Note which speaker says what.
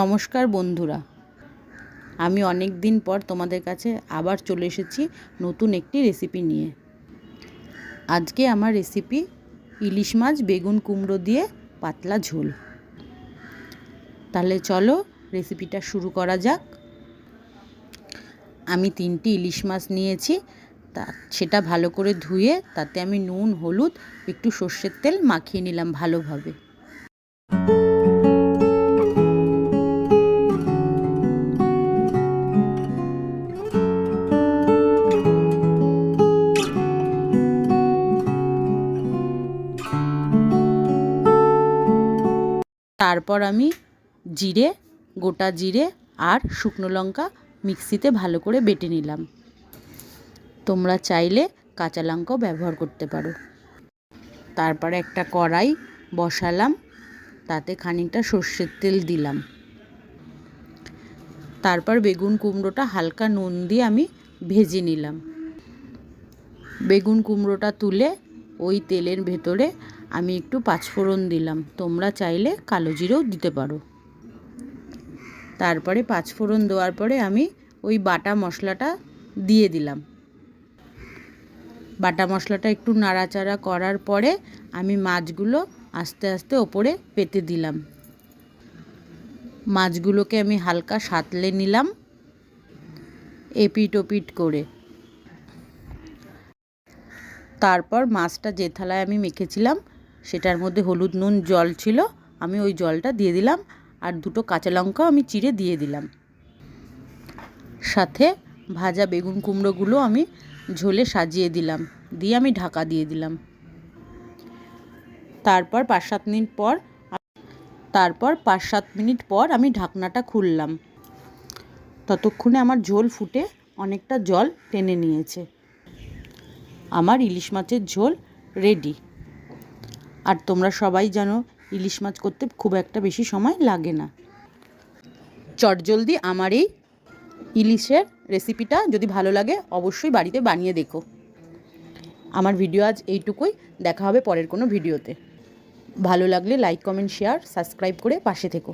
Speaker 1: নমস্কার বন্ধুরা। আমি অনেক দিন পর তোমাদের কাছে আবার চলে এসেছি নতুন একটি রেসিপি নিয়ে। আজকে আমার রেসিপি ইলিশ মাছ বেগুন কুমড়ো দিয়ে পাতলা ঝোল। তাহলে চলো রেসিপিটা শুরু করা যাক। আমি তিনটি ইলিশ মাছ নিয়েছি, তা সেটা ভালো করে ধুয়ে তাতে আমি নুন, হলুদ, একটু সর্ষের তেল মাখিয়ে নিলাম ভালোভাবে। তারপর আমি জিরে, গোটা জিরে আর শুকনো লঙ্কা মিক্সিতে ভালো করে বেটে নিলাম। তোমরা চাইলে কাঁচা লঙ্কাও ব্যবহার করতে পারো। তারপরে একটা কড়াই বসালাম, তাতে খানিকটা সর্ষের তেল দিলাম। তারপর বেগুন কুমড়োটা হালকা নুন দিয়ে আমি ভেজে নিলাম। বেগুন কুমড়োটা তুলে ওই তেলের ভেতরে আমি একটু পাঁচফোড়ন দিলাম। তোমরা চাইলে কালো জিরেও দিতে পারো। তারপরে পাঁচফোড়ন দেওয়ার পরে আমি ওই বাটা মশলাটা দিয়ে দিলাম। বাটা মশলাটা একটু নাড়াচাড়া করার পরে আমি মাছগুলো আস্তে আস্তে ওপরে পেতে দিলাম। মাছগুলোকে আমি হালকা সাতলে নিলাম এপিট ওপিট করে। তারপর মাছটা যে থালায় আমি মেখেছিলাম সেটার মধ্যে হলুদ নুন জল ছিল, আমি ওই জলটা দিয়ে দিলাম আর দুটো কাঁচা লঙ্কাও আমি চিড়ে দিয়ে দিলাম। সাথে ভাজা বেগুন কুমড়োগুলো আমি ঝোলে সাজিয়ে দিলাম, দিয়ে আমি ঢাকা দিয়ে দিলাম। তারপর পাঁচ সাত মিনিট পর তারপর পাঁচ সাত মিনিট পর আমি ঢাকনাটা খুললাম। ততক্ষণে আমার ঝোল ফুটে অনেকটা জল টেনে নিয়েছে। আমার ইলিশ মাছের ঝোল রেডি। আর তোমরা সবাই জানো ইলিশ মাছ করতে খুব একটা বেশি সময় লাগে না। চটজলদি আমার এই ইলিশের রেসিপিটা যদি ভালো লাগে, অবশ্যই বাড়িতে বানিয়ে দেখো। আমার ভিডিও আজ এইটুকুই। দেখা হবে পরের কোনো ভিডিওতে। ভালো লাগলে লাইক কমেন্ট শেয়ার সাবস্ক্রাইব করে পাশে থেকো।